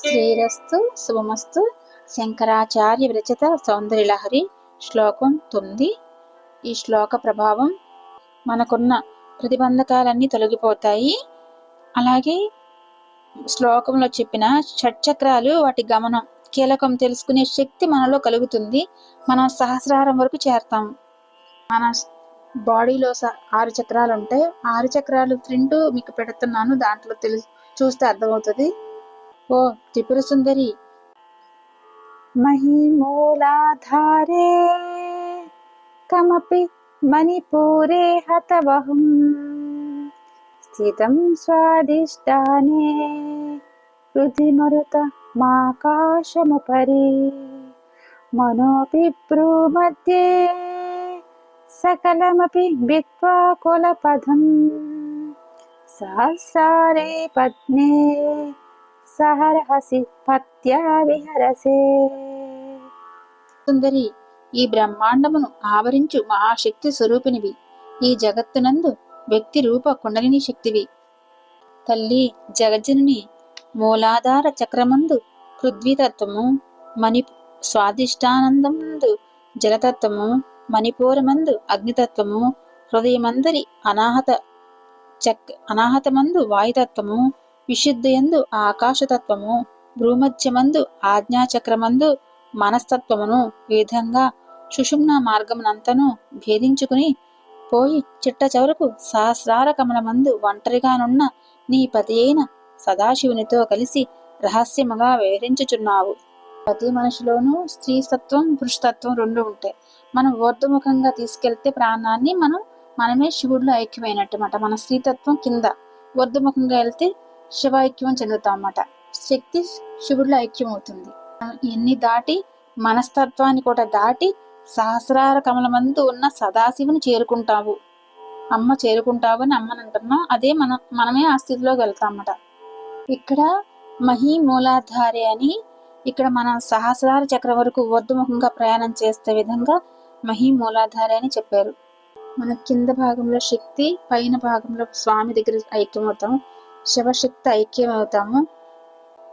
శ్రీరస్తు శుభమస్తు శంకరాచార్య విరచిత సౌందర్యలహరి శ్లోకం తొమ్మిది. ఈ శ్లోక ప్రభావం మనకున్న ప్రతిబంధకాలన్నీ తొలగిపోతాయి. అలాగే శ్లోకంలో చెప్పిన షట్చక్రాలు వాటి గమనం కీలకం తెలుసుకునే శక్తి మనలో కలుగుతుంది. మనం సహస్రారం వరకు చేరతాం. మన బాడీలో స- ఆరు చక్రాలు ఉంటాయి. ఆరు చక్రాలు ప్రింట్ మీకు పెడుతున్నాను దాంట్లో తెలు చూస్తే అర్థమవుతుంది. त्रिपुरसुन्दरी महीमूलाधारे कमपि मणिपुरे हतवहुं स्थितं स्वादिष्टानि हृदिमृतमाकाशमुपरि मनोऽपि ब्रूमध्ये सकलमपि कुलपदम् सहस्रारे पद्मे సహరహసి విహరసే. సుందరి ఈ బ్రహ్మాండమును ఆవరించు మహాశక్తి స్వరూపినివి. ఈ జగత్తునందు వ్యక్తి రూప కుండలిని శక్తివి. తల్లి జగజ్జనుని మూలాధార చక్రమందు పృథ్వీతత్వము మణి స్వాదిష్టానందముందు జలతత్వము మణిపూరమందు అగ్నితత్వము హృదయమందరి అనాహత చక్ అనాహతమందు వాయుతత్వము విశుద్ధయందు ఆకాశతత్వము భూమధ్యమందు ఆజ్ఞాచక్రమందు మనస్తత్వమును ఈ విధంగా సుషుమ్న మార్గమునంతను భేదించుకుని పోయి చిట్ట చివరకు సహస్రార కమలమందు ఒంటరిగానున్న నీ పతి అయిన సదాశివునితో కలిసి రహస్యముగా వివరించుచున్నావు ప్రతి మనిషిలోనూ స్త్రీతత్వం పురుషతత్వం రెండు ఉంటాయి మనం ఊర్ధముఖంగా తీసుకెళ్తే ప్రాణాన్ని మనం మనమే శివుడిలో ఐక్యమైనట్టు మన స్త్రీతత్వం కింద ఊర్ధముఖంగా వెళ్తే శివైక్యం చెందుతాం అన్నమాట శక్తి శివుడిలో ఐక్యం అవుతుంది. ఎన్ని దాటి మనస్తత్వాన్ని కూడా దాటి సహస్రార కమలమందు ఉన్న సదాశివుని చేరుకుంటావు. అమ్మ చేరుకుంటావు అని అమ్మని అంటున్నాం అదే మనం మనమే ఆ స్థితిలోకి వెళ్తాం ఇక్కడ మహీ మూలాధారి అని ఇక్కడ మన సహస్రార చక్రం వరకు ఊర్ధముఖంగా ప్రయాణం చేసే విధంగా మహీ మూలాధారి అని చెప్పారు. మన కింద భాగంలో శక్తి పైన భాగంలో స్వామి దగ్గర ఐక్యమవుతాం శివశక్తి ఐక్యం అవుతాము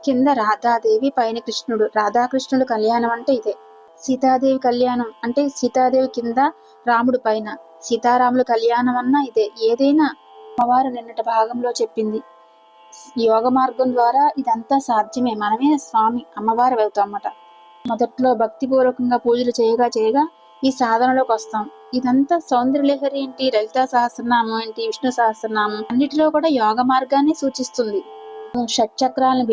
కింద రాధాదేవి పైన కృష్ణుడు. రాధాకృష్ణుడు కళ్యాణం అంటే ఇదే. సీతాదేవి కళ్యాణం అంటే సీతాదేవి కింద రాముడు పైన. సీతారాముల కళ్యాణం అన్న ఇదే. ఏదైనా అమ్మవారు నిన్నటి భాగంలో చెప్పింది. యోగ మార్గం ద్వారా ఇదంతా సాధ్యమే. మనమే స్వామి అమ్మవారు అవుతాం అన్నమాట మొదట్లో భక్తిపూర్వకంగా పూజలు చేయగా చేయగా ఈ సాధనలోకి వస్తాం. ఇదంతా సౌందర్యలహరి ఏంటి? లలితా సహస్రనామం ఏంటి? విష్ణు సహస్రనామం? అన్నిటిలో కూడా యోగ మార్గాన్ని సూచిస్తుంది. షట్చక్రాలను